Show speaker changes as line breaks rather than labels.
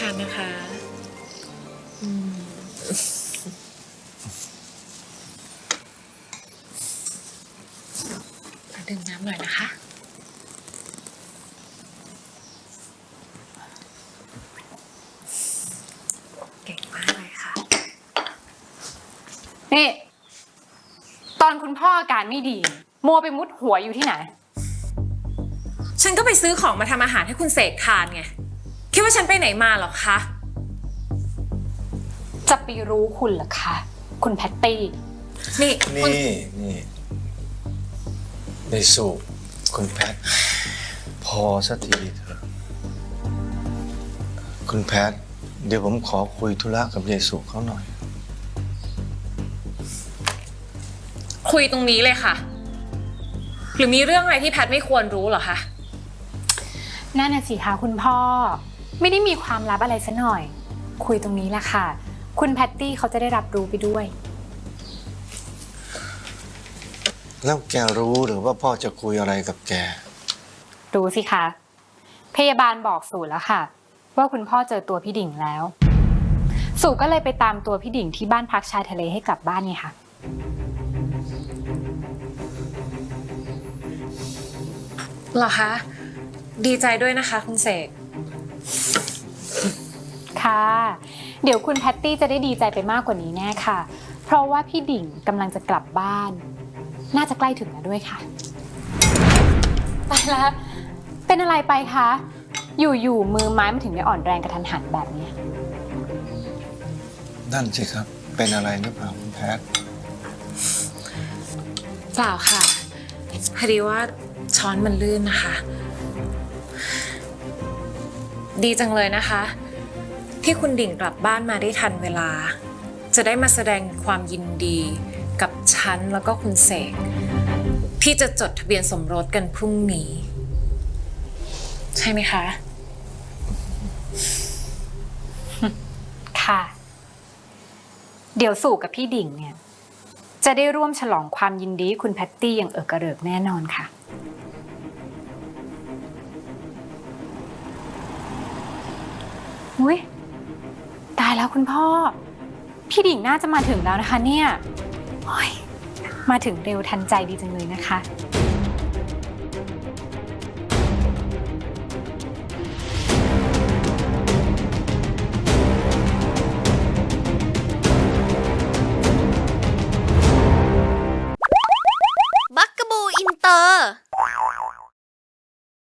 ทานนะคะอืมขอดื่มน้ำหน่อยนะคะ เก่งมากเลยค่ะ
นี่ ตอนคุณพ่ออาการไม่ดี มัวไปมุดหัวอยู่ที่ไหน
ฉันก็ไปซื้อของมาทำอาหารให้คุณเสกทานไง คิดว่าฉันไปไหนมาเหรอคะ
จะไปรู้คุณเหรอคะ คุณแพตตี้
นี่คุณ
นี่ นี่ ในสุคุณแพท พอสักทีเถอะ คุณแพท เดี๋ยวผมขอคุยธุระกับยายสุเขาหน่อย
คุยตรงนี้เลยค่ะ หรือมีเรื่องอะไรที่แพทไม่ควรรู้เหรอคะ
นั่นน่ะสิคะคุณพ่อ ไม่ได้มีความลับอะไรซะหน่อย คุยตรงนี้แหละค่ะ คุณแพตตี้เขาจะได้รับรู้ไปด้วย
แล้วแกรู้หรือว่าพ่อจะคุยอะไรกับแก
รู้สิคะ พยาบาลบอกสู่แล้วค่ะ ว่าคุณพ่อเจอตัวพี่ดิ่งแล้ว สู่ก็เลยไปตามตัวพี่ดิ่งที่บ้านพักชายทะเลให้กลับบ้านไงค่ะ
เหรอคะ ดีใจด้วยนะคะคุณเสก
ค่ะ เดี๋ยวคุณแพตตี้จะได้ดีใจไปมากกว่านี้แน่ค่ะ เพราะว่าพี่ดิ่งกำลังจะกลับบ้าน น่าจะใกล้ถึงแล้วด้วยค่ะ ไปแล้วเป็นอะไรไปคะ อยู่ๆมือไม้มันถึงได้อ่อนแรงกระทันหันแบบนี้
นั่นสิครับ เป็นอะไรหรือเปล่าคุณแพท
เปล่าค่ะพอดีว่าช้อนมันลื่นนะคะ ดีจังเลยนะคะ ที่คุณดิ่งกลับบ้านมาได้ทันเวลา จะได้มาแสดงความยินดีกับฉันแล้วก็คุณเสกที่จะจดทะเบียนสมรสกันพรุ่งนี้ ใช่ไหมคะ
ค่ะ เดี๋ยวสู่กับพี่ดิ่งเนี่ย จะได้ร่วมฉลองความยินดีคุณแพตตี้อย่างเอิกกระเริกแน่นอนค่ะ อุ้ยตายแล้วคุณพ่อ พี่ดิ่งน่าจะมาถึงแล้วนะคะเนี่ยโอ้ยมาถึงเร็วทันใจดีจังเลยนะคะ